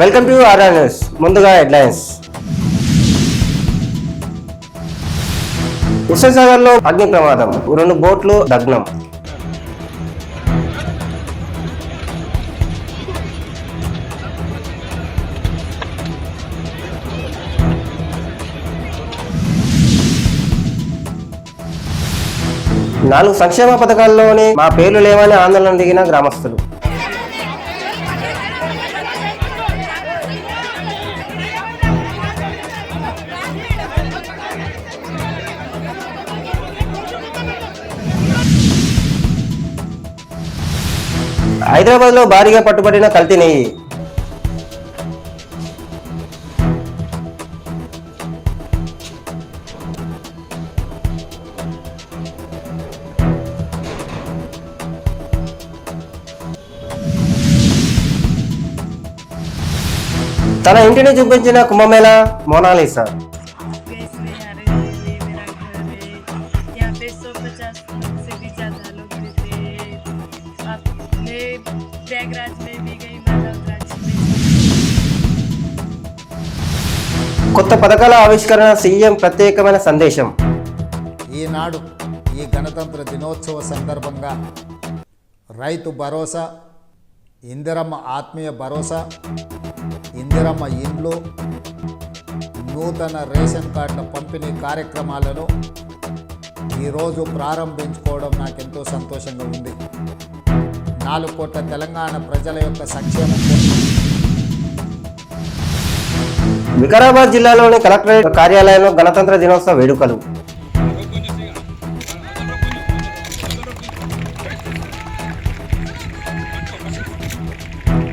Welcome to RR news ముందుగా headlines విశ్వసాగర్లో అగ్ని ప్రమాదం రెండు బోట్లు దగ్నం నాలుగు సంక్షేమ పథకాల్లోనే మా పేర్లు లేవని ఆందోళన దిగిన గ్రామస్తులు. హైదరాబాద్లో భారీగా పట్టుబడిన కల్తీ నెయ్యి తన ఇంటిని చూపించిన కుంభమేళ మోనాలిసా गैस में आ रहे थे मेरा घर है यहाँ पे सौ पचास प्रयागराज में भी गई माधवराज में కొత్త పథకాల ఆవిష్కరణ సీఎం ప్రత్యేకమైన సందేశం ఈనాడు ఈ గణతంత్ర దినోత్సవ సందర్భంగా రైతు భరోసా ఇందిరమ్మ ఆత్మీయ భరోసా ఇందిరమ్మ ఇండ్లు నూతన రేషన్ కార్డుల పంపిణీ కార్యక్రమాలను ఈరోజు ప్రారంభించుకోవడం నాకెంతో సంతోషంగా ఉంది నాలుగు కోట్ల తెలంగాణ ప్రజల యొక్క సంక్షేమం వికారాబాద్ జిల్లాలోని కలెక్టరేట్ కార్యాలయంలో గణతంత్ర దినోత్సవ వేడుకలు.